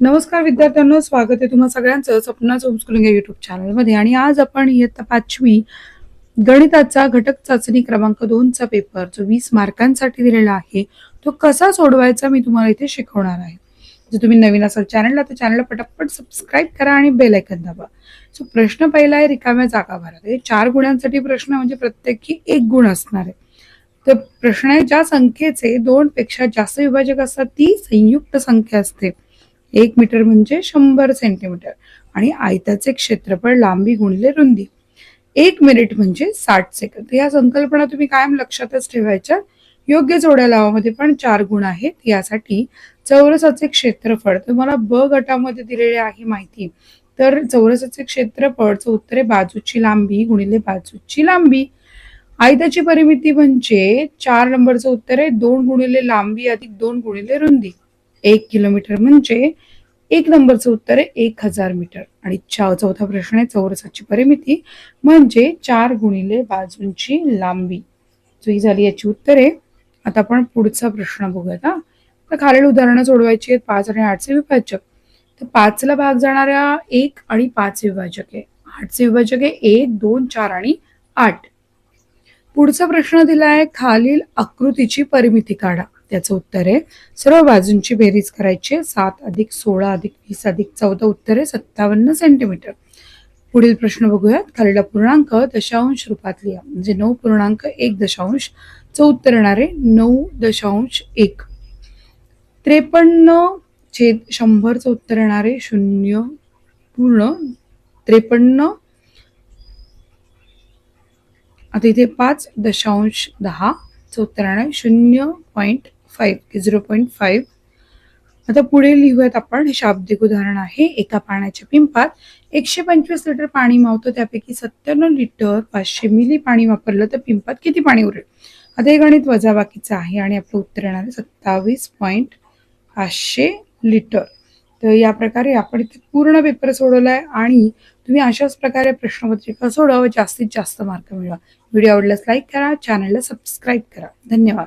नमस्कार विद्यार्थ्यांनो स्वागत आहे तुम्हा सगळ्यांचं सपनाच होमस्कूलिंग या युट्यूब चॅनलमध्ये आणि आज आपण इयत्ता पाचवी गणिताचा घटक चाचणी क्रमांक दोनचा पेपर जो वीस मार्कांसाठी दिलेला आहे तो कसा सोडवायचा मी तुम्हाला इथे शिकवणार आहे. जर तुम्ही नवीन असाल चॅनलला तर चॅनलला पटापट सबस्क्राईब करा आणि बेल ऐकन दाबा. सो प्रश्न पहिला आहे रिकाम्या जागा भरा हे चार गुणांसाठी प्रश्न म्हणजे प्रत्येकी एक गुण असणार आहे. तर प्रश्न आहे ज्या संख्येचे दोन पेक्षा जास्त विभाजक असतात ती संयुक्त संख्या असते. एक मीटर म्हणजे शंभर सेंटीमीटर. आणि आयताचे क्षेत्रफळ लांबी गुणले रुंदी. एक मिनिट म्हणजे साठ सेकंद. या संकल्पना तुम्ही कायम लक्षातच ठेवायच्या. योग्य जोड्या लावामध्ये पण चार गुण आहेत. यासाठी चौरसाचे क्षेत्रफळ तुम्हाला ब गटामध्ये दिलेले आहे माहिती. तर चौरसाचे क्षेत्रफळचं उत्तर आहे बाजूची लांबी गुणिले बाजूची लांबी. आयताची परिमिती म्हणजे चार नंबरचं उत्तर आहे दोन गुणिले लांबी अधिक दोन गुणिले रुंदी. एक किलोमीटर म्हणजे एक नंबरचं उत्तर आहे एक हजार मीटर. आणि चौथा प्रश्न आहे चौरसाची परिमिती म्हणजे चार गुणिले बाजूंची लांबी. सो ही झाली याची उत्तरे. आता आपण पुढचा प्रश्न बघूयात हा. तर खालील उदाहरणं सोडवायची आहेत पाच आणि आठचे विभाजक. तर पाचला भाग जाणाऱ्या एक आणि पाच विभाजक आहे. आठचे विभाजक आहे एक दोन चार आणि आठ. पुढचा प्रश्न दिला आहे खालील आकृतीची परिमिती काढा. त्याचं उत्तर आहे. सर्व बाजूंची बेरीज करायची आहे. सात अधिक सोळा अधिक वीस अधिक चौदा उत्तर आहे. सत्तावन्न सेंटीमीटर पुढील प्रश्न बघूयात. खालील पूर्णांक दशांश रूपात लिहा. म्हणजे नऊ पूर्णांक एक दशांश. च उत्तर येणार आहे नऊ दशांश एक. त्रेपन्न छेद शंभरचं उत्तर येणार आहे शून्य पूर्ण त्रेपन्न. आता इथे पाच दशांश दहा च उत्तर येणार आहे. शून्य point five zero point five आता पुढे लिहूयात आपण हे शाब्दिक उदाहरण आहे एका पाण्याच्या पिंपात. एकशे पंचवीस लिटर पाणी मावतं त्यापैकी सत्त्याण्णव लिटर पाचशे मिली पाणी वापरलं तर पिंपात किती पाणी उरेल? आता हे गणित वजाबाकीचं आहे आणि आपलं उत्तर येणार आहे सत्तावीस पॉईंट पाचशे लिटर तर या प्रकारे आपण इथे पूर्ण पेपर सोडवलाय आणि तुम्ही अशाच प्रकारे प्रश्नपत्रिका सोडवा व जास्तीत जास्त मार्क मिळवा. व्हिडिओ आवडल्यास लाईक करा चॅनलला सबस्क्राईब करा. धन्यवाद.